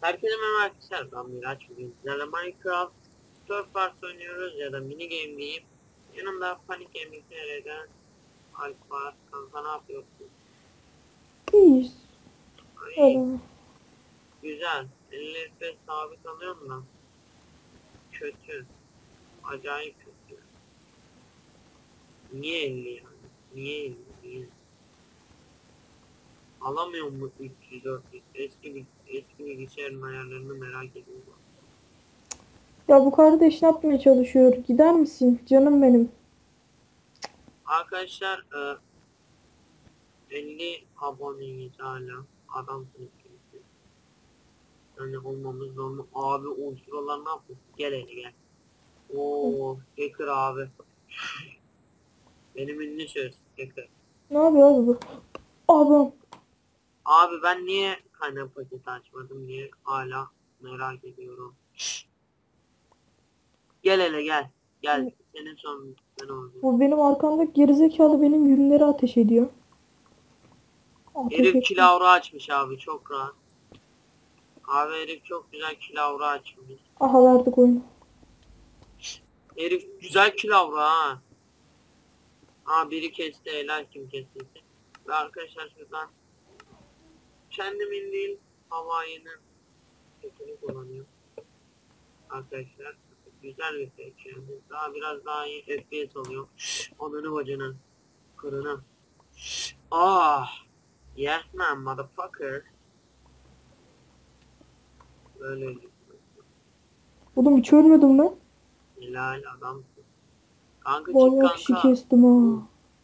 Herkese merhaba arkadaşlar. Ben Miraç. Bugün sizlerle Minecraft Surf Wars oynuyoruz ya da mini game diyeyim. Yanımda Panic Gaming TR'den Alp var. Kanka ne yapıyorsun? İyiyiz. Öyle. güzel. 50 FPS sabit alıyorum da. Kötü. Acayip kötü. Niye 50 yani? Niye 50? Alamıyor mu 300 400? Eski bir eski bilgisayarın ayarlarını merak ediyorum. Ya bu kardeş ne yapmaya çalışıyor? Gider misin? Canım benim. Arkadaşlar e, 50 aboneyiz hala. Adam sınıfı. Yani olmamız normal. Abi o ne yapıyor? Gel hele gel. Oo, hacker abi. Benim ünlü söz hacker. Ne yapıyor abi bu? Abi Abi ben niye kaynak paketi açmadım diye hala merak ediyorum. Gel hele gel. Gel. Senin son ben oldum. bu benim arkamdaki gerizekalı benim yünleri ateş ediyor. Ateş Herif kilavra açmış abi çok rahat. Abi herif çok güzel kilavra açmış. Aha verdik oyunu. Herif güzel kilavra ha. Ha biri kesti helal kim kestiyse. Ve arkadaşlar şuradan kendimin değil Hawaii'nin kötülüğü kullanıyor. Arkadaşlar güzel bir pek yani. Daha biraz daha iyi FPS oluyor. Onunu bacını. Kırını. Ah. Yes man motherfucker. Böyle Oğlum hiç ölmedim lan. helal adam. Kanka çık Bayağı kişi kanka. kestim ha.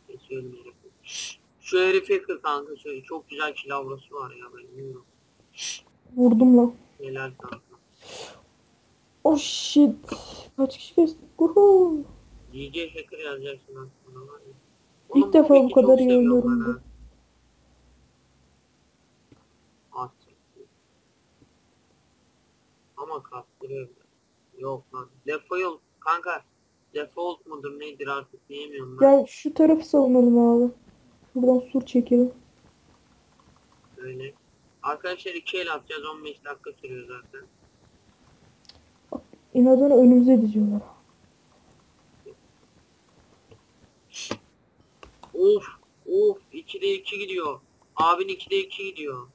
Geçiyorum herifi. Şu herifi kır kanka. Şöyle çok güzel kilavrası var ya ben bilmiyorum. Vurdum lan. Helal kanka. Oh shit. Kaç kişi kestik? Uhu. DJ hacker yazacaksın aslında var ya. İlk Oğlum defa bu kadar iyi oynuyorum. Ama kaptırıyor. Yok lan. Default kanka. Default mudur nedir artık diyemiyorum ben. Gel şu tarafı savunalım abi. Buradan sur çekelim. Öyle. Arkadaşlar iki el atacağız 15 dakika sürüyor zaten. İnadına önümüze diziyorlar. Of of 2'de 2 gidiyor. Abin 2'de 2 gidiyor.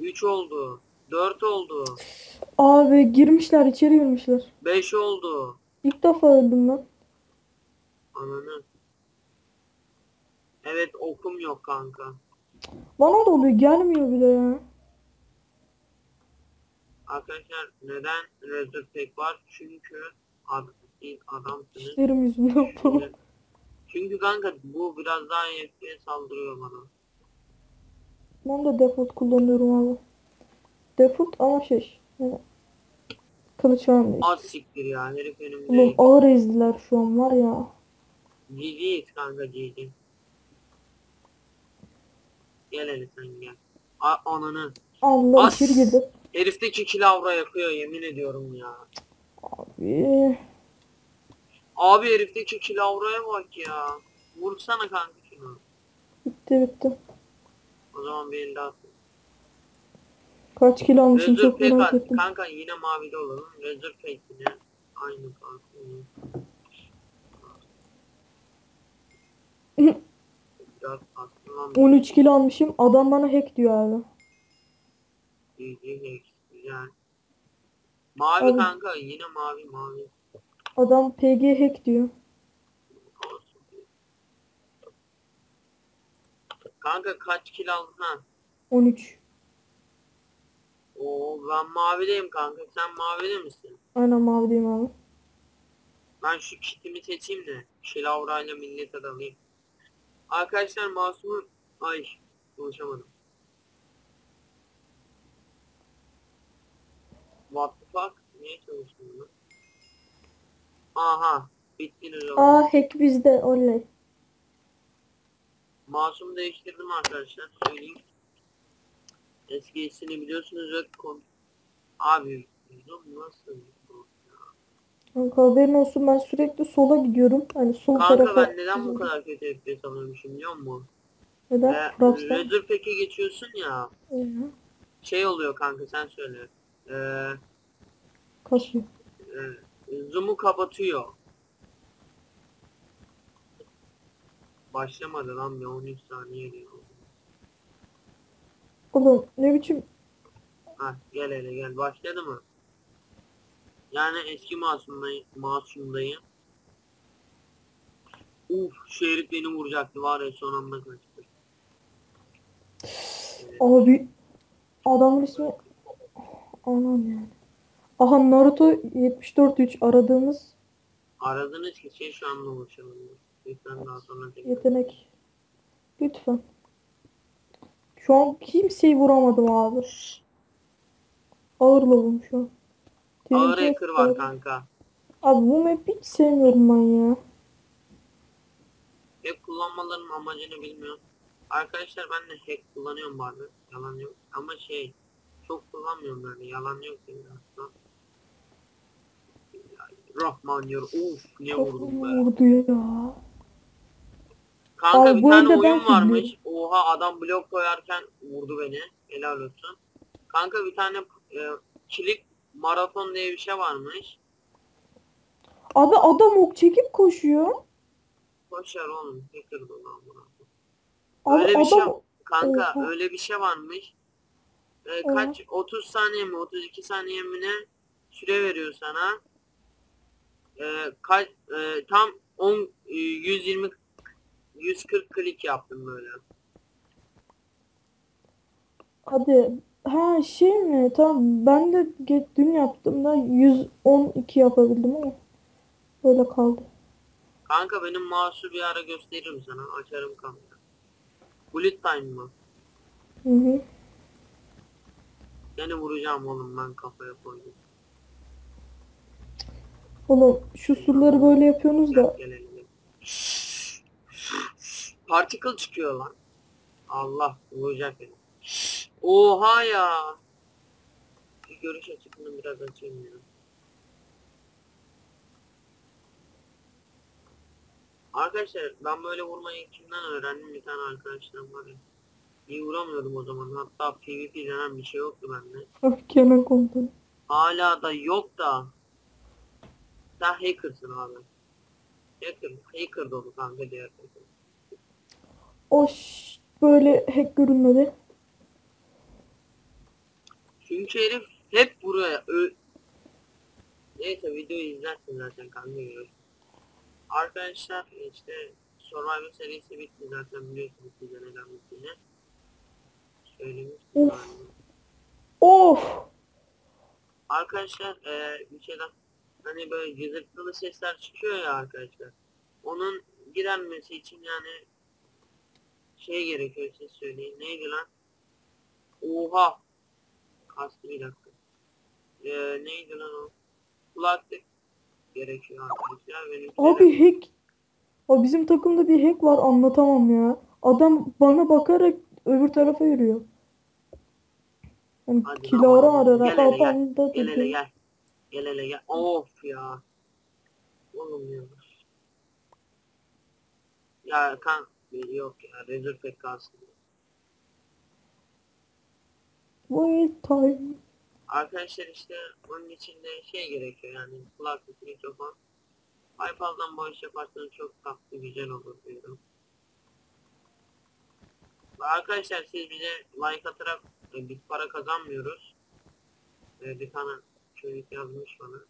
3 oldu. 4 oldu. Abi girmişler içeri girmişler. 5 oldu. İlk defa öldüm lan. Ananı. Evet okum yok kanka. Bana da oluyor gelmiyor bile ya. Arkadaşlar neden Razor Pack var? Çünkü siz adamsınız. İşlerim yüzünden falan. Çünkü kanka bu biraz daha FPS saldırıyor bana. Ben de default kullanıyorum abi. Default ama şey. Yani kılıç vermiyor. Az siktir ya herif önümde. Oğlum ağır ezdiler şu an var ya. GG'yiz kanka GG. Gel hele sen gel. A ananı. Allah As. içeri girdi. Herifteki kilavra yakıyor yemin ediyorum ya. Abi. Abi herifteki kilavraya bak ya. Vursana kanka şunu. Bitti bitti. O zaman bir elde at. Kaç kilo almışım Razor çok merak ettim. Kanka yine mavide olalım. Razor yine. Aynı kalsın. Biraz aslında 13 kilo almışım. Adam bana hack diyor abi. GG Hex güzel. Mavi Abi. kanka yine mavi mavi. Adam PG hack diyor. Kanka kaç kilo aldın ha? 13. Oo ben mavideyim kanka. Sen mavide misin? Aynen mavideyim abi. Ben şu kitimi seçeyim de. Şilavrayla millete dalayım. Arkadaşlar masumun... Ay konuşamadım. What the fuck? Niye çalıştın bunu? Aha. Bittiniz oğlum. Aa hack bizde oley. Masum değiştirdim arkadaşlar. Söyleyeyim. Eski ismini biliyorsunuz kon... Abi nasıl? Kanka haberin olsun ben sürekli sola gidiyorum. Hani sol Kanka tarafa. ben neden bu kadar kötü FPS alıyormuşum biliyor musun? Neden? Ve Raps'tan. Razor Pack'e geçiyorsun ya. Ee, şey oluyor kanka sen söyle. Ee, Kasıyor. e, zoom'u kapatıyor. Başlamadı lan bir 13 saniye diyor. Oğlum ne biçim Ha gel hele gel başladı mı? Yani eski masumdayım, masumdayım. Uf şu herif beni vuracaktı var ya son anda kaçtı. Evet. abi adamın ismi anam yani. Aha Naruto 74-3 aradığımız Aradığınız kişiye şu anda ulaşalım. Lütfen daha sonra tekrar. yetenek. Lütfen. Şu an kimseyi vuramadım abi. Ağır lavum şu an. Ağır hacker var kanka. Abi bu map'i hiç sevmiyorum ben ya. Hack kullanmalarının amacını bilmiyorum. Arkadaşlar ben de hack kullanıyorum bazen. Yalan yok. Ama şey çok kullanmıyorum yani. Yalan yok değil aslında. Rahman yor. Uf ne vurdum Kafamı be. vurdu ya. Kanka Abi bir bu tane arada ben oyun varmış. şimdi- Oha adam blok koyarken vurdu beni. Helal olsun. Kanka bir tane e, kilik maraton diye bir şey varmış. Abi adam ok çekip koşuyor. Boşver oğlum. Hacker dolu amına. Abi Öyle bir şey adam kanka Oha. öyle bir şey varmış. Ee, kaç 30 saniye mi 32 saniye mi ne süre veriyor sana. Ee, kaç e, tam 10 e, 120 140 klik yaptım böyle. hadi ha şey mi? Tamam ben de dün yaptığımda 112 yapabildim ama böyle kaldı. Kanka benim mouse'u bir ara gösteririm sana. Açarım kamera. Bullet time mı? Hı hı. Seni vuracağım oğlum ben kafaya koydum. Oğlum şu surları böyle yapıyorsunuz da. Particle çıkıyor lan. Allah vuracak beni. Oha ya. Görüş açısını biraz açayım ya. Arkadaşlar ben böyle vurmayı kimden öğrendim? Bir tane arkadaştan var ya. İyi vuramıyordum o zaman. Hatta PvP denen bir şey yoktu bende. Kenan komutanı. Hala da yok da. Sen hackersın abi. Hacker, hacker dolu kanka diğer takım. O ş- böyle hack görünmedi. Çünkü herif hep buraya ö Neyse videoyu izlersin zaten kanka görürsün. Arkadaşlar işte Survivor serisi bitti zaten biliyorsunuz size neden bittiğini. Söylemiştim. Of. Of! Arkadaşlar eee bir şeyden hani böyle cızırtılı sesler çıkıyor ya arkadaşlar. Onun gidermesi için yani şey gerekiyor siz söyleyin. Neydi lan? Oha! Kastı bir dakika. Eee neydi lan o? Kulaklık gerekiyor arkadaşlar. Benim Abi hack. Abi bizim takımda bir hack var anlatamam ya. Adam bana bakarak öbür tarafa yürüyor. Yani Hadi ararak gel hele gel. da Gel hele gel. Gel hele gel. Of ya. Oğlum ya. Ya kan yok ya. Rezer pek kalsın. Wait time. Arkadaşlar işte onun içinde şey gerekiyor yani kulaklık, mikrofon. iPad'dan iş yaparsanız çok tatlı güzel olur diyorum. Arkadaşlar siz bize like atarak e, biz para kazanmıyoruz. E, bir tane çocuk yazmış bana.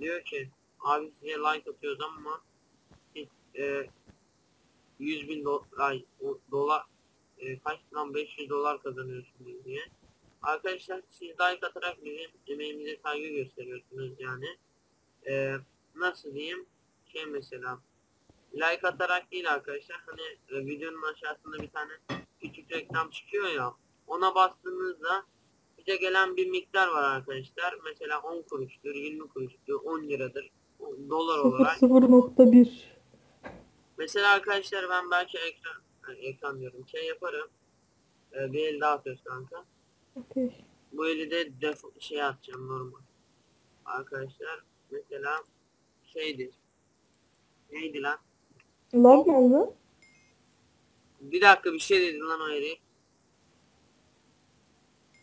Diyor ki abi size like atıyoruz ama siz e, 100 bin do ay, o- dolar e, kaç lan 500 dolar kazanıyorsunuz diye. Arkadaşlar siz like atarak bizim emeğimize saygı gösteriyorsunuz yani. Ee, nasıl diyeyim? Şey mesela like atarak değil arkadaşlar hani e, videonun aşağısında bir tane küçük reklam çıkıyor ya ona bastığınızda bize gelen bir miktar var arkadaşlar. Mesela 10 kuruştur, 20 kuruştur, 10 liradır, 10 dolar olarak. 0.1. Mesela arkadaşlar ben belki ekran, yani ekran diyorum şey yaparım. Ee, bir el daha atıyoruz kanka. Okey. Bu eli de def şey atacağım normal. Arkadaşlar mesela şeydir. Neydi lan? Lag mı oldu? Bir dakika bir şey dedi lan o herif.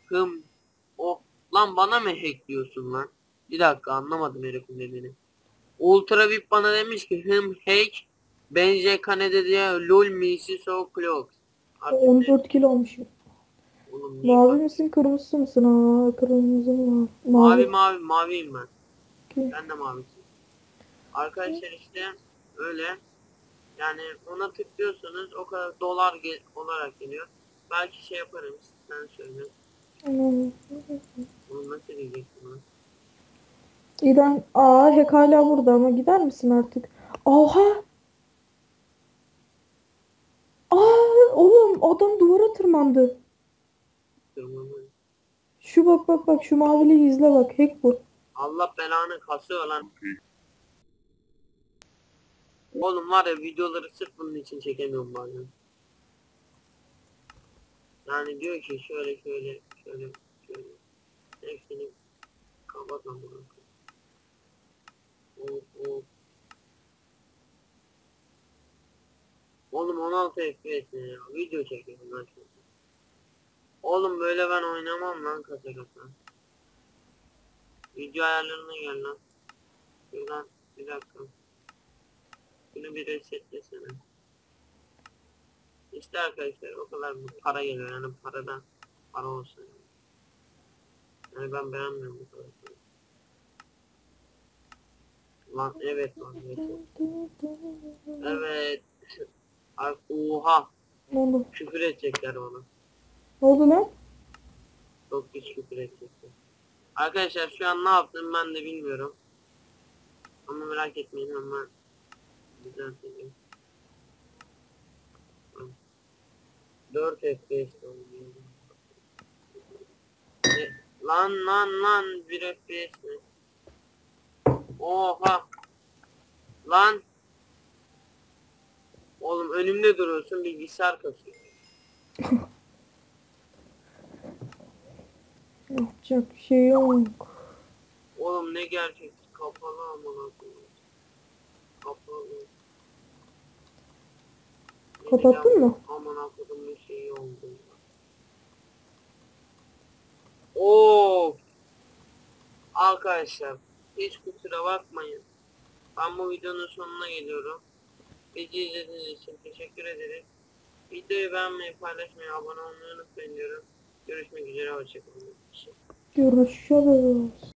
Hım. Oh. Lan bana mı hack diyorsun lan? Bir dakika anlamadım herifin dediğini. Ultra VIP bana demiş ki hım hack. Bence kanede diye lol misi so clocks. Artık ne? 14 kilo olmuşum. Mavi misin kırmızı mısın? Aa kırmızı mı? Mavi mavi maviyim ben. Ki- Ben de mavisin. Arkadaşlar işte öyle. Yani ona tıklıyorsanız o kadar dolar gel- olarak geliyor. Belki şey yaparım sen söyle. Bunu nasıl diyecektim lan? İdan aa hack hala burada ama gider misin artık? Oha! Aa oğlum adam duvara tırmandı. Tırmanı. Şu bak bak bak şu maviliği izle bak hack bu. Allah belanı kasıyor lan. Oğlum var ya videoları sırf bunun için çekemiyorum bazen. Yani diyor ki şöyle şöyle şöyle şöyle. Hepsini kapat amına koyayım. Hop hop. Oğlum 16 FPS ne ya? Video çekiyorum lan şimdi. Oğlum böyle ben oynamam lan kasa. Video ayarlarına gel lan. Şuradan bir dakika. Bunu bir resetlesene. İşte arkadaşlar o kadar bu para geliyor yani paradan para olsun. Yani, ben beğenmiyorum bu kadar. Lan evet lan evet. Oha küfür edecekler bana. Ne oldu lan? Çok pis küfür edecekler. Arkadaşlar şu an ne yaptım ben de bilmiyorum. Ama merak etmeyin ama düzelteceğim. 4 FPS lan lan lan 1 FPS mi? Oha. Lan. Oğlum önümde duruyorsun bilgisayar kasıyor. Yapacak bir şey yok. Oğlum ne gerçek kapalı amına koyayım. Kapalı. Kapattın mı? Aman akıdım bir şey oldu. Oo. Arkadaşlar hiç kusura bakmayın. Ben bu videonun sonuna geliyorum. Bizi izlediğiniz için teşekkür ederim. Videoyu beğenmeyi, paylaşmayı, abone olmayı unutmayın diyorum. Görüşmek üzere, hoşçakalın. Görüşürüz.